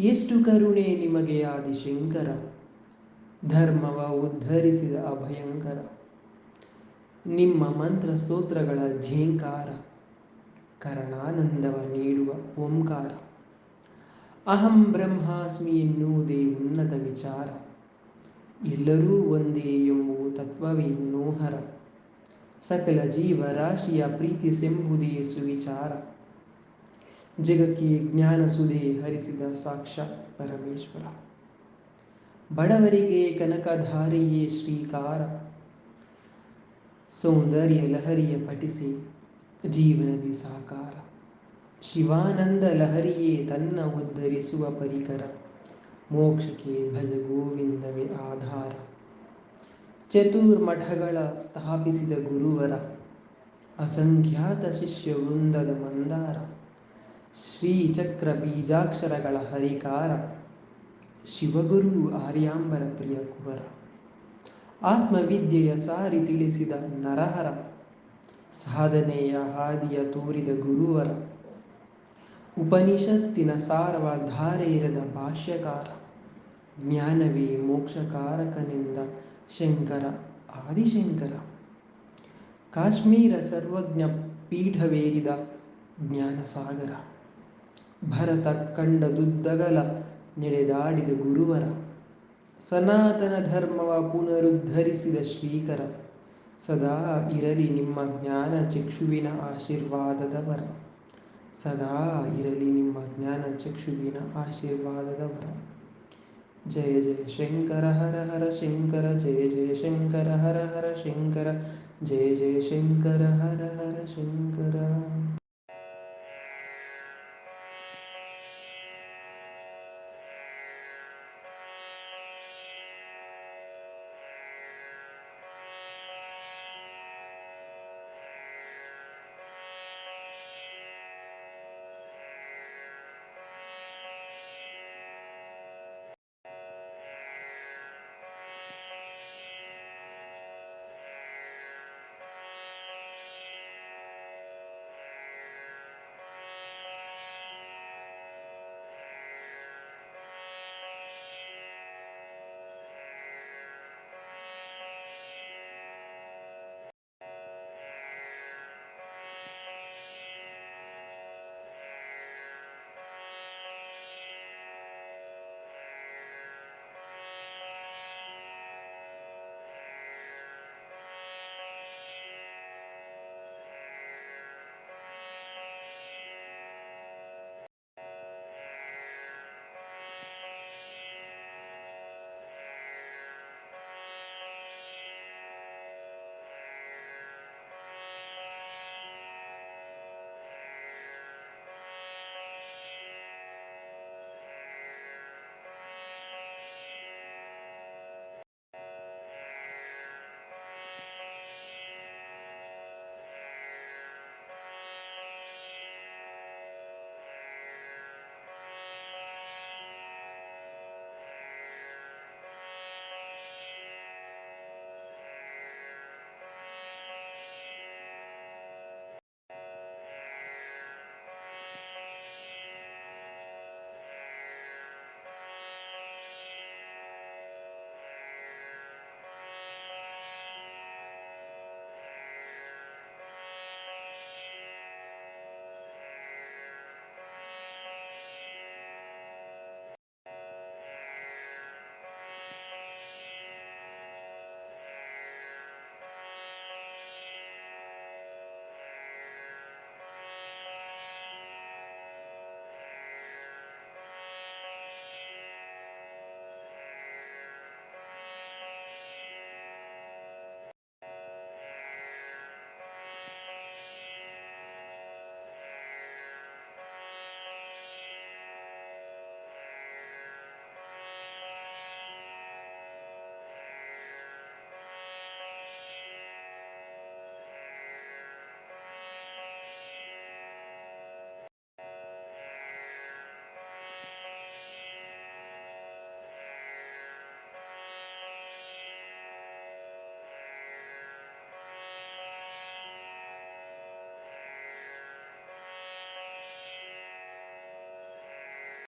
ಎಷ್ಟು ಕರುಣೆ ನಿಮಗೆ ಆದಿಶಂಕರ ಧರ್ಮವ ಉದ್ಧರಿಸಿದ ಅಭಯಂಕರ. ನಿಮ್ಮ ಮಂತ್ರ ಸ್ತೋತ್ರಗಳ ಝೇಂಕಾರ. ಕರಣಾನಂದವ ನೀಡುವ ಓಂಕಾರ. ಅಹಂ ಬ್ರಹ್ಮಾಸ್ಮಿ ಎನ್ನುವುದೇ ಉನ್ನತ ವಿಚಾರ. ಎಲ್ಲರೂ ಒಂದೇ ಎಂಬುವ ತತ್ವವೇ ಮನೋಹರ ಸಕಲ ಜೀವರಾಶಿಯ ಪ್ರೀತಿಸೆಂಬುದೇ ಸುವಿಚಾರ. ಜಗಕ್ಕೆ ಜ್ಞಾನ ಸುಧೆ ಹರಿಸಿದ ಸಾಕ್ಷ ಪರಮೇಶ್ವರ. ಬಡವರಿಗೆ ಕನಕಧಾರಿಯೇ ಶ್ರೀಕಾರ. ಸೌಂದರ್ಯ ಲಹರಿಯ ಪಠಿಸಿ ಜೀವನದಿ ಸಾಕಾರ. ಶಿವಾನಂದ ಲಹರಿಯೇ ತನ್ನ ಉದ್ಧರಿಸುವ ಪರಿಕರ. ಮೋಕ್ಷಕ್ಕೆ ಭಜ ಗೋವಿಂದವೇ ಆಧಾರ. ಚತುರ್ಮಠಗಳ ಸ್ಥಾಪಿಸಿದ ಗುರುವರ. ಅಸಂಖ್ಯಾತ ಶಿಷ್ಯ ವೃಂದದ ಮಂದಾರ. ಶ್ರೀಚಕ್ರ ಬೀಜಾಕ್ಷರಗಳ ಹರಿಕಾರ, ಶಿವಗುರು ಆರ್ಯಾಂಬರ ಪ್ರಿಯ ಕುವರ. ಆತ್ಮವಿದ್ಯೆಯ ಸಾರಿ ತಿಳಿಸಿದ ನರಹರ, ಸಾಧನೆಯ ಹಾದಿಯ ತೋರಿದ ಗುರುವರ. ಉಪನಿಷತ್ತಿನ ಸಾರವ ಧಾರೆ ಇರದ ಭಾಷ್ಯಕಾರ, ಜ್ಞಾನವೇ ಮೋಕ್ಷಕಾರಕನೆಂದ ಶಂಕರ ಆದಿಶಂಕರ. ಕಾಶ್ಮೀರ ಸರ್ವಜ್ಞ ಪೀಠವೇರಿದ ಜ್ಞಾನಸಾಗರ. ಭರತ ಕಂಡದುದ್ದಗಲ ನಡೆದಾಡಿದ ಗುರುವರ. ಸನಾತನ ಧರ್ಮವ ಪುನರುದ್ಧರಿಸಿದ ಶ್ರೀಕರ. ಸದಾ ಇರಲಿ ನಿಮ್ಮ ಜ್ಞಾನ ಚಕ್ಷುವಿನ ಆಶೀರ್ವಾದದ ವರ ಸದಾ ಇರಲಿ ನಿಮ್ಮ ಜ್ಞಾನ ಚಕ್ಷುವಿನ ಆಶೀರ್ವಾದದ ವರ ಜಯ ಜಯ ಶಂಕರ ಹರ ಹರ ಶಂಕರ, ಜಯ ಜಯ ಶಂಕರ ಹರ ಹರ ಶಂಕರ, ಜಯ ಜಯ ಶಂಕರ ಹರ ಹರ ಶಂಕರ.